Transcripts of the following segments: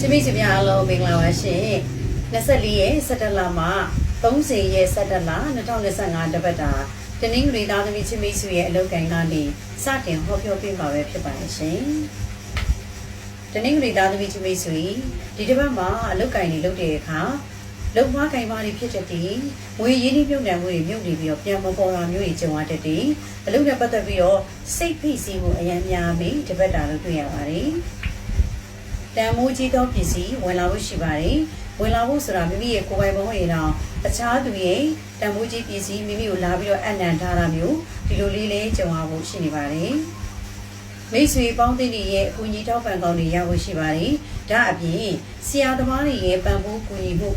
ချင်းမိတ်ဆွေများအားလုံးမင်္ဂလာပါရှင်24ရက်17လမှ30ရက်17လ2025တပတ်တာတနင်္ဂနွေသားသမီးချင်းမိတ်ဆွေရဲ့အလုပ်ကိုင်ကနေစတင်ဟောပြောပေးမှာပဲဖြစ်ပါတယ်ရှင်တနင်္ဂနွေသားသမီးချင်းမိတ်ဆွေဒီတစ်ပတ်မှာအလုပ်ကိုင်နေလုပ်တဲ့အခါလုံမကိုင်ပါတွေဖြစ်တဲ့တည်းငွေရင်းနှီးမြုပ်နှံမှုတွေမြုပ်နေပြီးတော့ပြန်မပေါ်လာမျိုးတွေကြုံရတဲ့တည်းအလုပ်နဲ့ပတ်သက်ပြီးတော့စိတ်ဖိစီးမှုအများများပြီးတပတ်တာလို့တွေ့ရပါတယ် တန်မိုးကြီးသောပစ္စည်းဝင်လာဖို့ရှိပါတယ်။ဝင်လာဖို့ဆိုတာမိမိရဲ့ကိုယ်ပိုင်ဘုံရဲ့တော့အခြားသူရဲ့တန်မိုးကြီးပစ္စည်းမိမိကိုလာပြီးတော့အနံထားတာမျိုးဒီလိုလေးလေးကြုံရဖို့ရှိနေပါတယ်။မိတ်ဆွေပေါင်းသင်းတွေရဲ့အကူအညီထောက်ပံ့ကောင်းတွေရဖို့ရှိပါတယ်။ဒါအပြင်ဆရာသမားတွေရဲ့ပံ့ပိုးကူညီမှု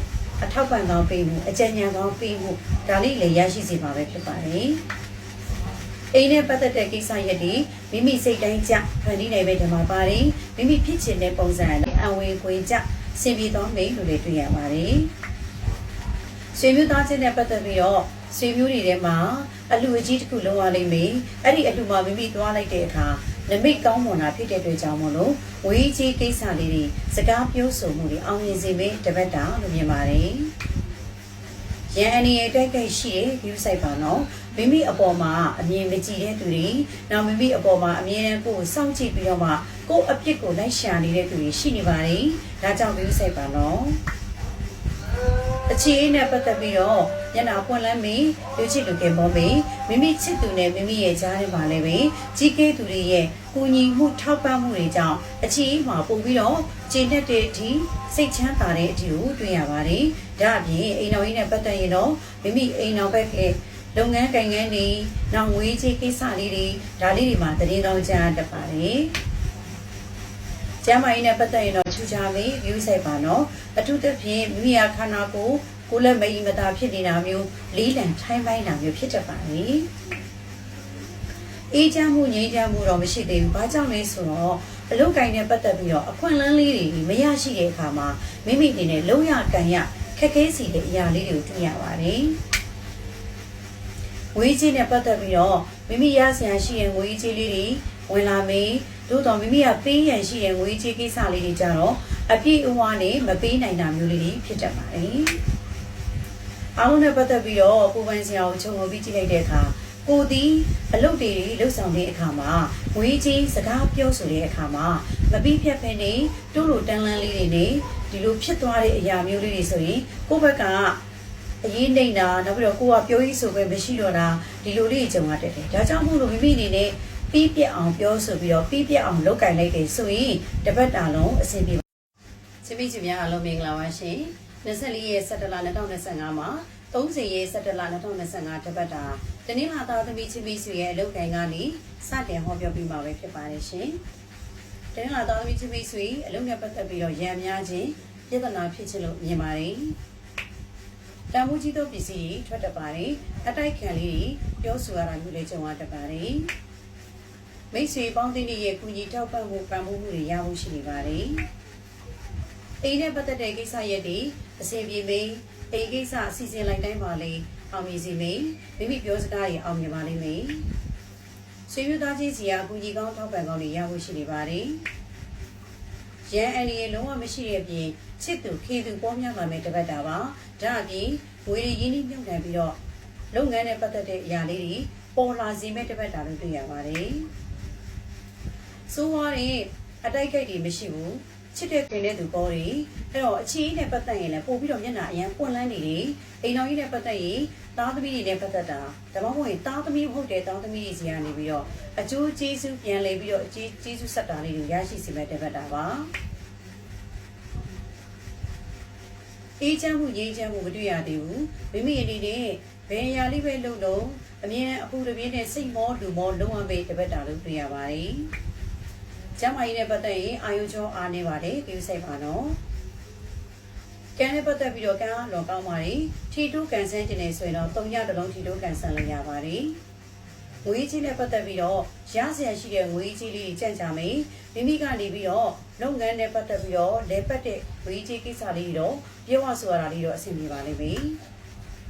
အထောက်ပံ့ကောင်းပေးမှုအကြံဉာဏ်ကောင်းပေးမှုဒါလေးလည်းရရှိစေပါပဲဖြစ်ပါတယ်။ အိမ်နဲ့ပတ်သက်တဲ့ကိစ္စရက်တွေမိမိစိတ်တိုင်းကြဖန်တီးနိုင်ပဲဒီမှာပါတယ်မိမိဖြစ်ချင်တဲ့ပုံစံနဲ့အဝင်ခွေကြဆင်ပြေသောမိန်းလို့လည်းတွေ့ရပါတယ်ဆွေမျိုးသားချင်းနဲ့ပတ်သက်ပြီးတော့ဆွေမျိုးတွေထဲမှာအလူအကြီးတစ်ခုလုံးရလိမ့်မယ်အဲ့ဒီအလူမှာမိမိသွားလိုက်တဲ့အခါနမိတ်ကောင်းမွန်တာဖြစ်တဲ့အတွက်ကြောင့်မလို့ဝေးကြီးကိစ္စလေးတွေစကားပြောဆိုမှုတွေအောင်မြင်စေမယ့်တပတ်တာလို့မြင်ပါတယ် ရန်အနေရဲ့တိုက်ခိုက်ရှိတဲ့ view site ပါနော်မိမိအပေါ်မှာအမြင်မကြည့်တဲ့သူတွေနောက်မိမိအပေါ်မှာအမြင်နဲ့ကိုယ်ကိုစောင့်ကြည့်ပြီးတော့မှကိုယ်အပြစ်ကိုလိုက်ရှာနေတဲ့သူတွေရှိနေပါတယ်ဒါကြောင့် view site ပါနော်အခြေအနေနဲ့ပတ်သက်ပြီးတော့ညနာပွင့်လန်းမီလူချစ်လူကင်ပေါ်မီမိမိချစ်သူနဲ့မိမိရဲ့ကြားထဲမှာလည်းပဲကြီးကဲသူတွေရဲ့ကူညီမှုထောက်ပံ့မှုတွေကြောင့်အခြေအနေမှာပို့ပြီးတော့ကျင့်တတ်တဲ့အထိစိတ်ချမ်းသာတဲ့အထိကိုတွေ့ရပါတယ် ဒါအပြင်အိမ်တော်ကြီးနဲ့ပတ်သက်ရင်တော့မိမိအိမ်တော်ဘက်ကလေးလုပ်ငန်းကိုင်ငန်းတွေနောက်ငွေကြေးကိစ္စလေးတွေဒါလေးတွေမှာတည်င်းကောင်းကြားတတ်ပါတယ်ကျမ်းမာရေးနဲ့ပတ်သက်ရင်တော့ထူးခြားမေး view site ပါနော်အထူးသဖြင့်မိမိရဲ့ခန္ဓာကိုယ်ကိုယ်လက်မအီမသာဖြစ်နေတာမျိုးလေးလံထိုင်းပိုင်းတာမျိုးဖြစ်တတ်ပါလေအေးချမ်းမှုငြိမ်းချမ်းမှုတော့မရှိသေးဘူး။ဘာကြောင့်လဲဆိုတော့အလုတ်ကင်နဲ့ပတ်သက်ပြီးတော့အခွင့်အလမ်းလေးတွေမရရှိတဲ့အခါမှာမိမိအနေနဲ့လုံးရကန်ရခ က်ခဲစီတဲ့အရာလေးတွေကိုတွေ့ရပါတယ်။ငွေကြီးနဲ့ပတ်သက်ပြီးတော့မိမိရဆရာရှိတဲ့ငွေကြီးလေးတွေဝင်လာမေးသို့တော်မိမိကပေးရန်ရှိတဲ့ငွေကြီးကိစ္စလေးတွေကြတော့အပြည့်အဝနဲ့မပေးနိုင်တာမျိုးလေးတွေဖြစ်တတ်ပါတယ်။အားလုံးနဲ့ပတ်သက်ပြီးတော့ပူပန်ဆရာကိုခြုံငုံပြီးကြည့်လိုက်တဲ့အခါကိုသည်အလုပ်တွေလှုပ်ဆောင်တဲ့အခါမှာငွေကြီးစကားပြောဆိုတဲ့အခါမှာ မပြီးဖြတ်ဖဲနေတူးလိုတန်းလန်းလေးတွေနဲ့ဒီလိုဖြစ်သွားတဲ့အရာမျိုးလေးတွေဆိုရင်ကိုယ့်ဘက်ကအရေးနေတာနောက်ပြီးတော့ကိုကပြောရေးဆိုပဲမရှိတော့တာဒီလိုလေးကြုံရတတ်တယ်ဒါကြောင့်မို့လို့မိမိအနေနဲ့ပြီးပြတ်အောင်ပြောဆိုပြီးတော့ပြီးပြတ်အောင်လုပ်ကင်လိုက်တယ်ဆိုရင်တပတ်တာလုံးအဆင်ပြေပါချင်းမိချင်းများအားလုံးမင်္ဂလာပါရှင်24ရက်17လ2025မှာ30ရက်17လ2025တပတ်တာတနင်္လာသားသမီးချင်းမိဆွေရဲ့အလုပ်ကိုင်ကနေစတင်ဟောပြောပြမှာပဲဖြစ်ပါတယ်ရှင် တနင်္လာသားသမီးချင်းမိဆွေအလုပ်နဲ့ပတ်သက်ပြီးတော့ရံများခြင်းပြဿနာဖြစ်ခြင်းလို့မြင်ပါတယ်တန်ဖိုးကြီးသောပစ္စည်းတွေထွက်တတ်ပါတယ်အတိုက်ခံလေးတွေပြောဆိုရတာမျိုးလေးကြုံရတတ်ပါတယ်မိတ်ဆွေပေါင်းသင်းတွေရဲ့ကူညီထောက်ပံ့မှုပံ့ပိုးမှုတွေရဖို့ရှိနေပါတယ်အိမ်နဲ့ပတ်သက်တဲ့ကိစ္စရက်တွေအစီအပြေမေးအိမ်ကိစ္စအစီအစဉ်လိုက်တိုင်းပါလေအောင်မြင်စီမေးမိမိပြောစကားတွေအောင်မြင်ပါလိမ့်မယ် ဆွေမျိုးသားချင်းစီကအကူကြီးကောင်းထောက်ပံ့ကောင်းတွေရဖို့ရှိနေပါတယ်ရန်အန်ဒီရဲ့လုံးဝမရှိတဲ့အပြင်ချစ်သူခေသူပေါ်များပါမယ်တပတ်တာပါဒါအပြင်ငွေရင်းနှီးမြှုပ်နှံပြီးတော့လုပ်ငန်းနဲ့ပတ်သက်တဲ့အရာလေးတွေပေါ်လာစေမဲ့တပတ်တာလို့တွေ့ရပါတယ်ဆိုးွားတဲ့အတိုက်ခိုက်တွေမရှိဘူး ချစ်တဲ့ခင်တဲ့သူပေါ်တွေအဲ့တော့အချီးနဲ့ပတ်သက်ရင်လည်းပို့ပြီးတော့မျက်နှာအရန်ပွင့်လန်းနေတယ်အိမ်တော်ကြီးနဲ့ပတ်သက်ရင်သားသမီးတွေနဲ့ပတ်သက်တာဒါမှမဟုတ်ရင်သားသမီးမဟုတ်တဲ့သားသမီးတွေစီကနေပြီးတော့အကျိုးကျေးဇူးပြန်လဲပြီးတော့အကျေးကျေးဇူးဆက်တာလေးတွေရရှိစေမဲ့တပတ်တာပါအေးချမ်းမှုငြိမ်းချမ်းမှုမတွေ့ရသေးဘူးမိမိအနေနဲ့ဘယ်အရာလေးပဲလုပ်လို့အမြဲအပူတပြင်းနဲ့စိတ်မောလူမောလုံးဝပဲတပတ်တာလို့တွေ့ရပါတယ် ကျမကြီးနဲ့ပတ်သက်ရင်အာယုံချောအားနေပါတယ်ကိစ္စပါနော်ကံနဲ့ပတ်သက်ပြီးတော့ကံအားလောကောင်းပါတယ်ထီတိုးကန်ဆန်းခြင်းနေဆိုရင်တော့၃ညတစ်လုံးထီတိုးကန်ဆန်းလို့ရပါတယ်ငွေကြီးနဲ့ပတ်သက်ပြီးတော့ရစရာရှိတဲ့ငွေကြီးလေးကြံ့ကြမယ်မိမိကနေပြီးတော့လုပ်ငန်းနဲ့ပတ်သက်ပြီးတော့လဲပတ်တဲ့ငွေကြီးကိစ္စလေးတွေတော့ပြောရဆိုရတာလေးတော့အဆင်ပြေပါလိမ့်မယ်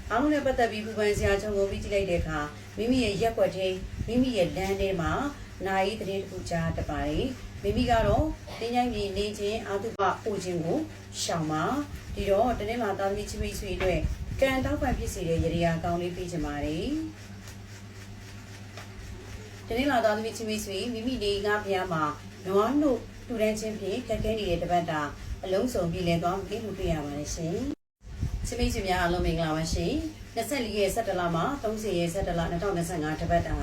အားလုံးနဲ့ပတ်သက်ပြီးပူပန်စရာချုံကိုပြီးကြည့်လိုက်တဲ့အခါမိမိရဲ့ရက်ွက်ထဲမိမိရဲ့လမ်းထဲမှာ နာယီတရင်တစ်ခုကြားတပါတယ်မိမိကတော့တင်းချိုင်းပြည်နေခြင်းအာတုပပို့ခြင်းကိုရှောင်ပါဒီတော့တနေ့လာသားသမီးချစ်မိတ်ဆွေအတွက်ကံတောက်ပံဖြစ်စေတဲ့ရရာကောင်းလေးပေးချင်ပါတယ်တနေ့လာသားသမီးချစ်မိတ်ဆွေမိမိနေငါဖျားမှာနွားနို့တူတန်းချင်းဖြင့်ခက်ခဲနေတဲ့တပတ်တာအလုံးစုံပြည်လည်သွားပြီလို့တွေ့ရပါတယ်ရှင်ချစ်မိတ်ဆွေများအားလုံးမင်္ဂလာပါရှင်24ရက်17လမှာ30ရက်17လ2025တပတ်တာ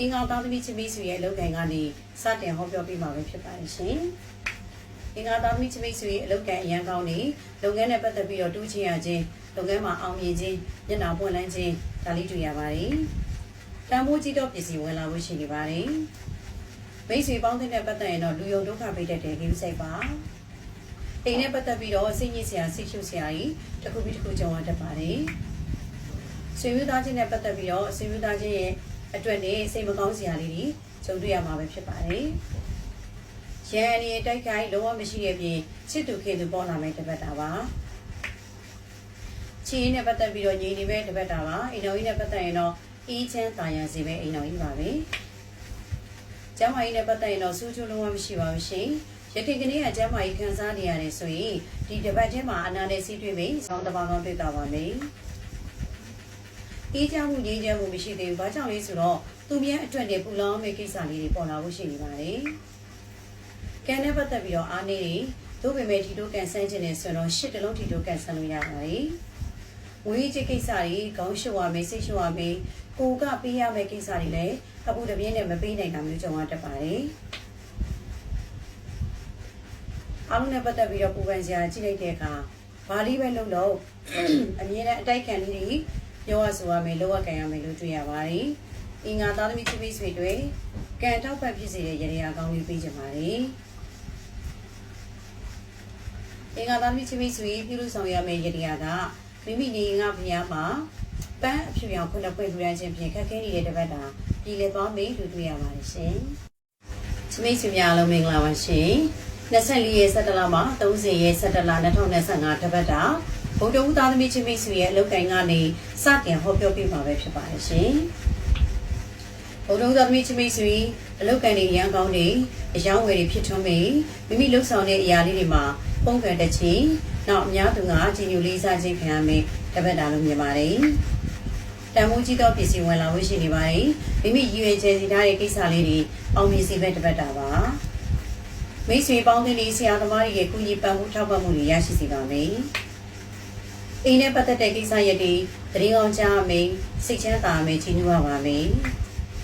အင်္ဂါသားသမီးချစ်မိတ်ဆွေရဲ့အလုပ်ကိုင်ကနေစတင်ဟောပြောပေးမှာပဲဖြစ်ပါတယ်ရှင်အင်္ဂါသားသမီးချစ်မိတ်ဆွေအလုပ်ကိုင်အရန်ကောင်းနေလုပ်ငန်းနဲ့ပတ်သက်ပြီးတော့တူးချင်ရခြင်းလုပ်ငန်းမှာအောင်မြင်ခြင်းမျက်နှာပွင့်လန်းခြင်းဒါလေးတွေ့ရပါတယ်တန်ဖိုးကြီးတော့ပစ္စည်းဝင်လာလို့ရှိနေပါတယ်မိတ်ဆွေပေါင်းတဲ့ပတ်သက်ရင်တော့လူယုံဒုက္ခပိတ်တဲ့တဲ့ကိစ္စစိတ်ပါအိမ်နဲ့ပတ်သက်ပြီးတော့စိတ်ညစ်စရာစိတ်ရှုပ်စရာကြီးတစ်ခုပြီးတစ်ခုကြုံရတတ်ပါတယ်ဆွေမျိုးသားချင်းနဲ့ပတ်သက်ပြီးတော့ဆွေမျိုးသားချင်းရဲ့ အတွက်နဲ့စိတ်မကောင်းစရာလေးတွေကြုံတွေ့ရမှာပဲဖြစ်ပါတယ်ရန်အနေတိုက်ခိုက်လုံးဝမရှိတဲ့ပြင်ချစ်သူခင်သူပေါ်လာမယ့်တပတ်တာပါချီးနဲ့ပတ်သက်ပြီးတော့ညီနေပဲတပတ်တာပါအိမ်တော်ကြီးနဲ့ပတ်သက်ရင်တော့အေးချမ်းတာယာစီပဲအိမ်တော်ကြီးပါပဲကျမ်းမာရေးနဲ့ပတ်သက်ရင်တော့စူးချိုးလုံးဝမရှိပါဘူးရှင်ရတိကနေ့ကကျမ်းမာရေးခံစားနေရတယ်ဆိုရင်ဒီတပတ်ချင်းမှာအနာနဲ့စီးတွေ့ပြီးဆောင်းတစ်ပါးကောင်းတွေ့တာပါမယ် အေးချမ်းမှုငြိမ်းချမ်းမှုမရှိသေးဘူးဘာကြောင့်လဲဆိုတော့သူများအတွက်နဲ့ပူလောင်မယ့်ကိစ္စလေးတွေပေါ်လာဖို့ရှိနေပါတယ်ကံနဲ့ပတ်သက်ပြီးတော့အားနေတွေသို့ပေမဲ့ဒီတို့ကန်ဆန်းခြင်းနဲ့ဆိုတော့ရှစ်တလုံးဒီတို့ကန်ဆန်းလို့ရပါတယ်ဝေးချစ်ကိစ္စတွေခေါင်းရှုပ်ရမယ်စိတ်ရှုပ်ရမယ်ကိုကပေးရမယ့်ကိစ္စတွေလည်းအပူတပြင်းနဲ့မပေးနိုင်တာမျိုးကြုံရတတ်ပါတယ်အားလုံးနဲ့ပတ်သက်ပြီးတော့ပူပန်စရာကြည့်လိုက်တဲ့အခါဘာလေးပဲလုပ်လို့အမြဲတမ်းအတိုက်ခံလေးတွေ ပြောရဆိုရမယ်လောရကန်ရမယ်လို့တွေ့ရပါတယ်အင်္ဂါသားသမီးချစ်မိတ်ဆွေတွေကံထောက်ပံ့ဖြစ်စေတဲ့ရရာကောင်းလေးပေးကြပါတယ်အင်္ဂါသားသမီးချစ်မိတ်ဆွေပြုလို့ဆောင်ရမယ့်ရရာကမိမိနေငါဖျားမှာပန်းအဖြူရောင်ခုနှစ်ပွင့်ထူရန်ခြင်းဖြင့်ခက်ခဲနေတဲ့တပတ်တာပြည်လေသွားမေးလို့တွေ့ရပါတယ်ရှင်။ချမိတ်ဆွေများအားလုံးမင်္ဂလာပါရှင်။24ရက်17လမှ30ရက်17လ2025တပတ်တာ ဗုဒ္ဓဦးသားသမီးချမိတ်ဆွေရဲ့အလုပ်ကိုင်ကနေစတင်ဟောပြောပြမှာပဲဖြစ်ပါတယ်ရှင်။ဗုဒ္ဓဦးသားသမီးချမိတ်ဆွေအလုပ်ကိုင်နေရန်ကောင်းနေအယောင်းဝယ်တွေဖြစ်ထွန်းမိမိမိလှုပ်ဆောင်တဲ့အရာလေးတွေမှာပုံကံတချီနောက်အများသူကကြီးညိုလေးစားခြင်းခံရမယ်တပတ်တာလို့မြင်ပါတယ်။တန်ဖိုးကြီးသောပစ္စည်းဝင်လာလို့ရှိနေပါတယ်။မိမိရည်ရွယ်ချက်စီထားတဲ့ကိစ္စလေးတွေအောင်မြင်စေပဲတပတ်တာပါ။မိတ်ဆွေပေါင်းသင်းလေးဆရာသမားတွေရဲ့ကုညီပံ့ပိုးထောက်ပံ့မှုတွေရရှိစေပါမယ်။ အိမ်နဲ့ပတ်သက်တဲ့ကိစ္စရပ်တွေတရင်အောင်ကြားမယ်စိတ်ချမ်းသာမယ်ချီးနှူးရပါမယ်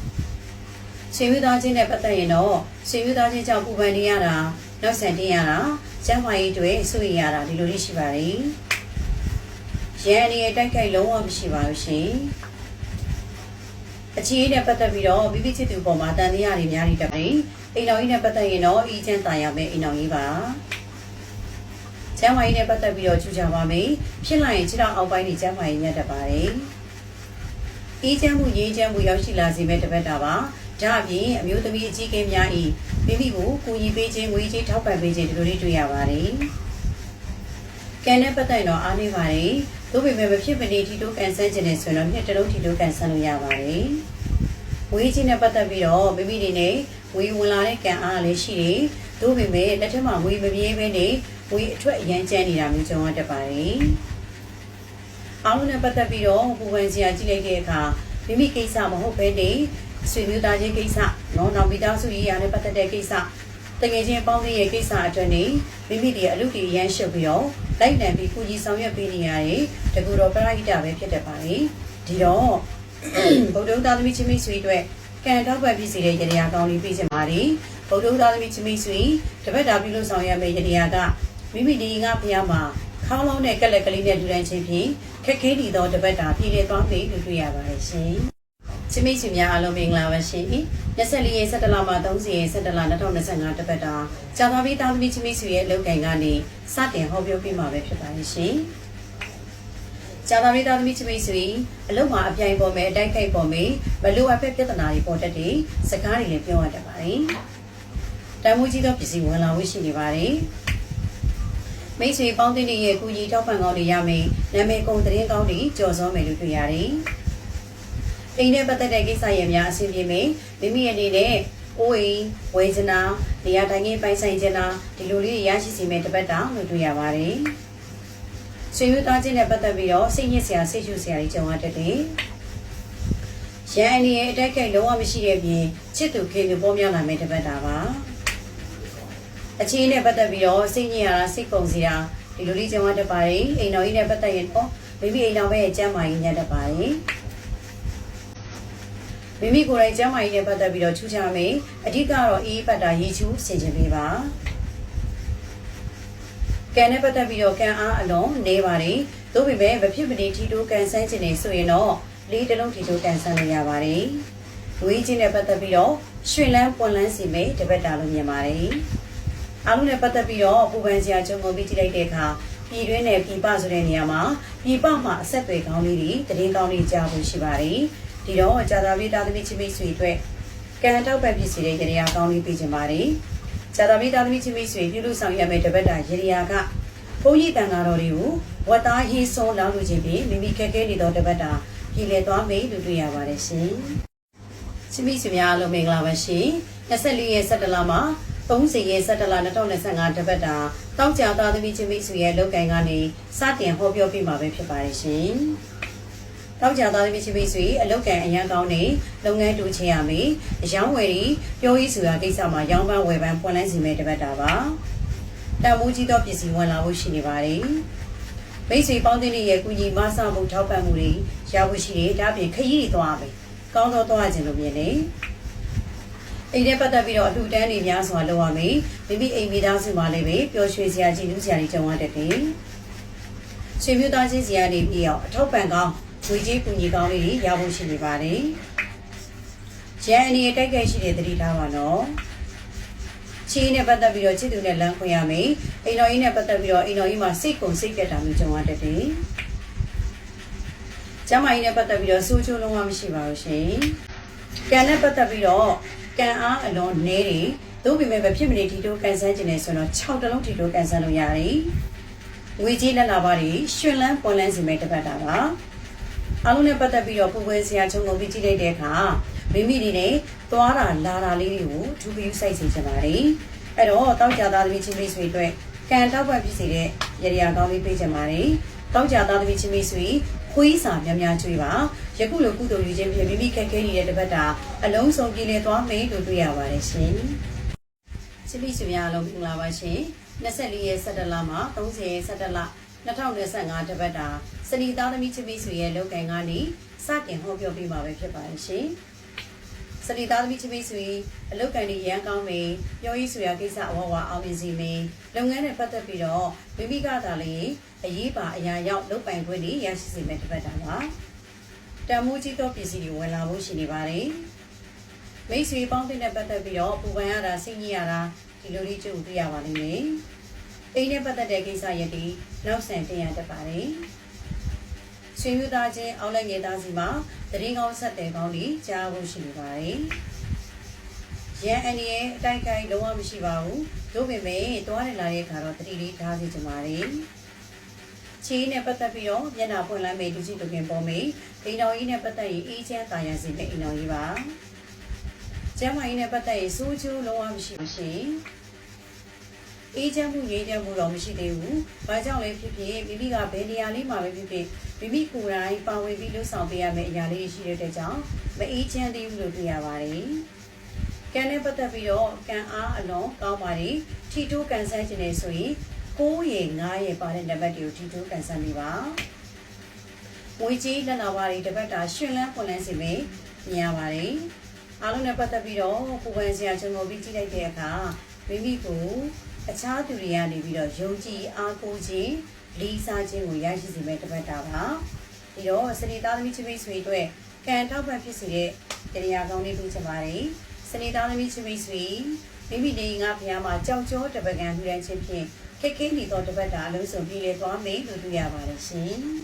။ဆွေမျိုးသားချင်းနဲ့ပတ်သက်ရင်တော့ဆွေမျိုးသားချင်းကြောင့်ပူပန်နေရတာနောက်ဆန်တင်ရတာကျမ်းမာရေးတွေဆွေရတာဒီလိုလေးရှိပါတယ်။ရန်အနေနဲ့တိုက်ခိုက်လုံးဝမရှိပါဘူးရှင်။အခြေအနေနဲ့ပတ်သက်ပြီးတော့မိမိချစ်သူပေါ်မှာတန်တရားတွေများနေတတ်တယ်။အိမ်တော်ကြီးနဲ့ပတ်သက်ရင်တော့အီချမ်းတာရမယ်အိမ်တော်ကြီးပါ။ ကျမ်းမာရေးနဲ့ပတ်သက်ပြီးတော့ချူကြပါမယ်။ဖြစ်လာရင်ခြေထောက်အောက်ပိုင်းတွေကျမ်းမာရေးညက်တတ်ပါတယ်။အေးချမ်းမှုရေးချမ်းမှုရောက်ရှိလာစေမဲ့တပတ်တာပါ။ဒါအပြင်အမျိုးသမီးအကြီးကဲများဤမိမိကိုကူညီပေးခြင်းငွေကြေးထောက်ပံ့ပေးခြင်းဒီလိုလေးတွေ့ရပါတယ်။ကံနဲ့ပတ်သက်ရင်တော့အားနေပါတယ်။သို့ပေမဲ့မဖြစ်မနေထီတိုးကန်ဆန်းခြင်းနဲ့ဆိုရင်တော့နှစ်တလုံးထီတိုးကန်ဆန်းလို့ရပါတယ်။ ငွေချင်းနဲ့ပတ်သက်ပြီးတော့မိမိတွေနဲ့ငွေဝင်လာတဲ့ကံအားလည်းရှိတယ်။သို့ပေမဲ့လက်ထက်မှာငွေမပြေးဘဲနဲ့ငွေအထွက်အရန်ကျန်းနေတာမျိုးကြုံရတတ်ပါတယ်။အားလုံးနဲ့ပတ်သက်ပြီးတော့ပူပန်စရာကြည့်လိုက်တဲ့အခါမိမိကိစ္စမဟုတ်ဘဲနဲ့ဆွေမျိုးသားချင်းကိစ္စနော်နောက်မိသားစုရေးရာနဲ့ပတ်သက်တဲ့ကိစ္စတကယ်ချင်းပေါင်းတဲ့ကိစ္စအတွက်နေမိမိတွေအလုပ်တွေရမ်းရှုပ်ပြီးတော့လိုက်နံပြီးကုကြီးဆောင်ရွက်ပေးနေရတယ်တကူတော့ပရိဟိတပဲဖြစ်တတ်ပါလေဒီတော့ ဗုဒ္ဓသားသမီးချင်းမိတ်ဆွေအတွက်ကံတောက်ပတ်ပြည့်စီတဲ့ရတရားကောင်းလေးပြည့်စင်ပါလေဗုဒ္ဓသားသမီးချင်းမိတ်ဆွေတပတ်တာပြုလို့ဆောင်ရွက်မယ့်ရတရားကမိမိဒီငါဖျားမှာခေါင်းလုံးနဲ့ကက်လက်ကလေးနဲ့လူတန်းချင်းဖြင့်ခက်ခဲနေသောတပတ်တာပြည်လေသွားပြီလို့တွေ့ရပါတယ်ရှင်ချစ်မိတ်ဆွေများအားလုံးမင်္ဂလာပါရှင်24ရက်17လမှ30ရက်17လ2025တပတ်တာကြာသာပြီးသားသမီးချစ်မိတ်ဆွေရဲ့အလုပ်ကိုင်ကနေစတင်ဟောပြောပြမှာပဲဖြစ်ပါလိမ့်ရှင် ကြာသာပြီးသားသမီးချစ်မိတ်ဆွေအလုပ်မှာအပြိုင်ပေါ်မယ်အတိုက်ခိုက်ပေါ်မယ်မလိုအပ်တဲ့ပြဿနာတွေပေါ်တတ်တယ်စကားတွေလည်းပြောရတတ်ပါတယ်တန်မိုးကြီးသောပစ္စည်းဝင်လာဝရှိနေပါတယ်မိတ်ဆွေပေါင်းတင်ရဲ့ကုကြီးထောက်ပံ့ကောင်းတွေရမယ်နာမည်ကုန်သတင်းကောင်းတွေကြော်စောမယ်လို့တွေ့ရတယ်အိမ်နဲ့ပတ်သက်တဲ့ကိစ္စရပ်များအဆင်ပြေမယ်မိမိအနေနဲ့အိုးအိမ်ဝေချနာနေရာတိုင်းငယ်ပိုင်ဆိုင်ချနာဒီလိုလေးတွေရရှိစီမဲ့တပတ်တာလို့တွေ့ရပါတယ် ဆွေမျိုးသားချင်းနဲ့ပတ်သက်ပြီးတော့စိတ်ညစ်စရာစိတ်ရှုစရာတွေကြုံရတတ်တယ်ရန်အနေရဲ့အတိုက်ခိုက်လုံးဝမရှိတဲ့ပြင်ချစ်သူခင်သူပေါ်များလာမဲ့တပတ်တာပါအချင်းနဲ့ပတ်သက်ပြီးတော့စိတ်ညစ်ရတာစိတ်ကုန်စရာဒီလိုလေးကြုံရတတ်ပါတယ်အိမ်တော်ကြီးနဲ့ပတ်သက်ရင်တော့မိမိအိမ်တော်ပဲကျမ်းမာရေးညတ်တတ်ပါတယ်မိမိကိုယ်တိုင်ကျမ်းမာရေးနဲ့ပတ်သက်ပြီးတော့ချူချမယ်အဓိကတော့အေးပတ်တာရေချူးဆင်ခြင်ပေးပါ ကံနဲ့ပတ်သက်ပြီးတော့ကံအားအလုံးနေပါတယ်သို့ပေမဲ့မဖြစ်မနေထီတိုးကန်ဆန်းခြင်းနေဆိုရင်တော့လေးတစ်လုံးထီတိုးကန်ဆန်းလို့ရပါတယ်ဝေးချင်းနဲ့ပတ်သက်ပြီးတော့ရွှင်လန်းပွန်လန်းစီမယ်တပတ်တာလို့မြင်ပါတယ်အားလုံးနဲ့ပတ်သက်ပြီးတော့ပူပန်စရာကြုံကုန်ပြီးကြည့်လိုက်တဲ့အခါပြည်တွင်းနဲ့ပြည်ပဆိုတဲ့နေရာမှာပြည်ပမှာအဆက်အသွယ်ကောင်းလေးတွေတည်င်းကောင်းလေးကြားဖို့ရှိပါတယ်ဒီတော့ကြာသာပြေးသားသမီးချင်းမိတ်ဆွေအတွက်ကံတောက်ပတ်ဖြစ်စေတဲ့ရေရာကောင်းလေးပေးချင်ပါတယ် ကြာသာပြေးသားသမီးချင်းမိတ်ဆွေပြုလို့ဆောင်ရမယ့်တပတ်တာရေရာကဘုန်းကြီးတန်ဃာတော်တွေကိုဝတ်သားရေးဆုံးလောင်းလို့ခြင်းဖြင့်မိမိခက်ခဲနေသောတပတ်တာပြည်လည်သွားမယ်လို့တွေ့ရပါတယ်ရှင်။ချင်းမိတ်ဆွေများအားလုံးမင်္ဂလာပါရှင်။24ရက်17လမှာ30ရက်17လ2025တပတ်တာတောက်ကြသားသမီးချင်းမိတ်ဆွေရဲ့လောက်ကန်ကနေစတင်ဟောပြောပြမှာပဲဖြစ်ပါတယ်ရှင်။ တောက်ကြသားသမီးချင်းမိတ်ဆွေအလောက်ကန်အရန်ကောင်းနေလုပ်ငန်းတူချင်ရမယ်။အယောင်းဝယ်ပြီးပြောရေးဆိုတာကိစ္စမှာရောင်းပန်းဝယ်ပန်းပွင့်လန်းစီမဲ့တပတ်တာပါ။တန်မိုးကြီးသောပစ္စည်းဝင်လာဖို့ရှိနေပါတယ်။မိတ်ဆွေပေါင်းတဲ့ရဲ့ကုညီမဆမှုထောက်ပံ့မှုတွေရဖို့ရှိတယ်။ဒါပြင်ခရီးတွေသွားမယ်။ကောင်းတော့သွားခြင်းလို့မြင်နေ။အိမ်ထဲပတ်သက်ပြီးတော့အလှူဒန်းတွေများစွာလုပ်ရမယ်။မိမိအိမ်မိသားစုမှာလည်းပဲပျော်ရွှင်စရာကြည်နူးစရာတွေကြုံရတတ်တယ်။ဆွေမျိုးသားချင်းစီကနေပြီးတော့အထောက်ပံ့ကောင်း ဝေကြီးကူညီကောင်းလေးတွေရဖို့ရှိနေပါတယ်။ရန်အနေနဲ့တိုက်ခိုက်ရှိတဲ့သတိထားပါနော်။ချီးနဲ့ပတ်သက်ပြီးတော့ချစ်သူနဲ့လမ်းခွင့်ရမယ်။အိမ်တော်ကြီးနဲ့ပတ်သက်ပြီးတော့အိမ်တော်ကြီးမှာစိတ်ကုန်စိတ်ပြတ်တာမျိုးကြုံရတတ်တယ်။ကျမကြီးနဲ့ပတ်သက်ပြီးတော့စိုးချိုးလုံးဝမရှိပါဘူးရှင်။ကံနဲ့ပတ်သက်ပြီးတော့ကံအားအလွန်နည်းတယ်။သို့ပေမဲ့မဖြစ်မနေဒီတိုးကန်ဆန်းခြင်းနဲ့ဆိုတော့6တလုံးဒီတိုးကန်ဆန်းလို့ရတယ်။ငွေကြီးလက်လာပါတွေရှင်လန်းပွန်လန်းစီမဲ့တစ်ပတ်တာပါ။ အားလုံးနဲ့ပတ်သက်ပြီးတော့ပူပွဲစရာချုံကုန်ပြီးကြည့်လိုက်တဲ့အခါမိမိတွေနဲ့သွားတာလာတာလေးတွေကိုထူးပြီးစိုက်စီချင်ပါတယ်။အဲ့တော့တောက်ကြသားသမီးချင်းမိတ်ဆွေအတွက်ကံတောက်ပတ်ဖြစ်စေတဲ့ရရကောင်းလေးပေးချင်ပါတယ်။တောက်ကြသားသမီးချင်းမိတ်ဆွေခွေးစာများများကျွေးပါယခုလိုကုသိုလ်ယူခြင်းဖြင့်မိမိခက်ခဲနေတဲ့တစ်ပတ်တာအလုံးစုံပြည်လည်သွားမယ်လို့တွေ့ရပါတယ်ရှင်။ချစ်မိတ်ဆွေများအားလုံးမင်္ဂလာပါရှင်။24ရက်17လမှ30ရက်17လ 2025တပတ်တာစနီသားသမီးချစ်မိတ်ဆွေရဲ့လောက်ကန်ကနေစတင်ဟောပြောပေးမှာပဲဖြစ်ပါတယ်ရှင်။စနီသားသမီးချစ်မိတ်ဆွေအလောက်ကန်နေရန်ကောင်းမယ်ပြောရေးဆိုရာကိစ္စအဝဝအောင်မြင်စီမယ်လုပ်ငန်းနဲ့ပတ်သက်ပြီးတော့မိမိကသာလေအရေးပါအရာရောက်လုပ်ပိုင်ခွင့်တွေရရှိစေမယ့်တစ်ပတ်တာပါတန်မိုးကြီးသောပစ္စည်းတွေဝင်လာဖို့ရှိနေပါတယ်မိတ်ဆွေပေါင်းတဲ့နဲ့ပတ်သက်ပြီးတော့ပူပန်ရတာစိတ်ညစ်ရတာဒီလိုလေးကြုံတွေ့ရပါလိမ့်မယ် အိမ်နဲ့ပတ်သက်တဲ့ကိစ္စရည်နောက်ဆန်တင်ရတတ်ပါတယ်ဆွေမျိုးသားချင်းအောက်လက်ငယ်သားစီမှာတရင်ကောင်းဆက်တယ်ကောင်းတွေကြားဖို့ရှိနေပါတယ်ရန်အန်ရဲ့အတိုက်ကိုင်းလုံးဝမရှိပါဘူးတို့ပေမဲ့တွားနေလာတဲ့အခါတော့တတိလေးထားစီကြပါတယ်ချီးနဲ့ပတ်သက်ပြီးတော့မျက်နှာဖွင့်လန်းမေလူကြီးလူခင်ပေါ်မေအိမ်တော်ကြီးနဲ့ပတ်သက်ရင်အေးချမ်းတာယာစီတဲ့အိမ်တော်ကြီးပါကျမ်းမာရေးနဲ့ပတ်သက်ရင်စိုးကျိုးလုံးဝမရှိပါရှင် အေးချမ်းမှုငြိမ်းချမ်းမှုတော့မရှိသေးဘူး။ဘာကြောင့်လဲဖြစ်ဖြစ်မိမိကဘယ်နေရာလေးမှာပဲဖြစ်ဖြစ်မိမိကိုယ်တိုင်ပါဝင်ပြီးလှုပ်ဆောင်ပေးရမယ့်အရာလေးရှိတဲ့အတွက်ကြောင့်မအေးချမ်းသေးဘူးလို့တွေ့ရပါတယ်။ကံနဲ့ပတ်သက်ပြီးတော့ကံအားအလွန်ကောင်းပါတယ်။ထီတိုးကန်ဆန်းခြင်းနဲ့ဆိုရင်9ရေ9ရေပါတဲ့နံပါတ်တွေကိုထီတိုးကန်ဆန်းပေးပါ။ငွေကြီးလက်လာပါတွေတပတ်တာရှင်လန်းပွန်လန်းစီမယ်မြင်ရပါတယ်။အားလုံးနဲ့ပတ်သက်ပြီးတော့ပူပန်စရာချုံကိုပြီးကြည့်လိုက်တဲ့အခါမိမိကို အခြားသူတွေကနေပြီးတော့ယုံကြည်အားကိုးခြင်းလေးစားခြင်းကိုရရှိစေမယ့်တပတ်တာပါဒီတော့စနေသားသမီးချင်းမိတ်ဆွေတို့ကံထောက်ပံ့ဖြစ်စေတဲ့တရားကောင်းလေးပြုချင်ပါတယ်စနေသားသမီးချင်းမိတ်ဆွေမိမိနေငါဖျားမှာကြောက်ကြောတပကံထူတန်းခြင်းဖြင့်ခိတ်ခိတ်နေသောတပတ်တာအလုံးစုံပြည်လေသွားမယ်လို့တွေ့ရပါတယ်ရှင်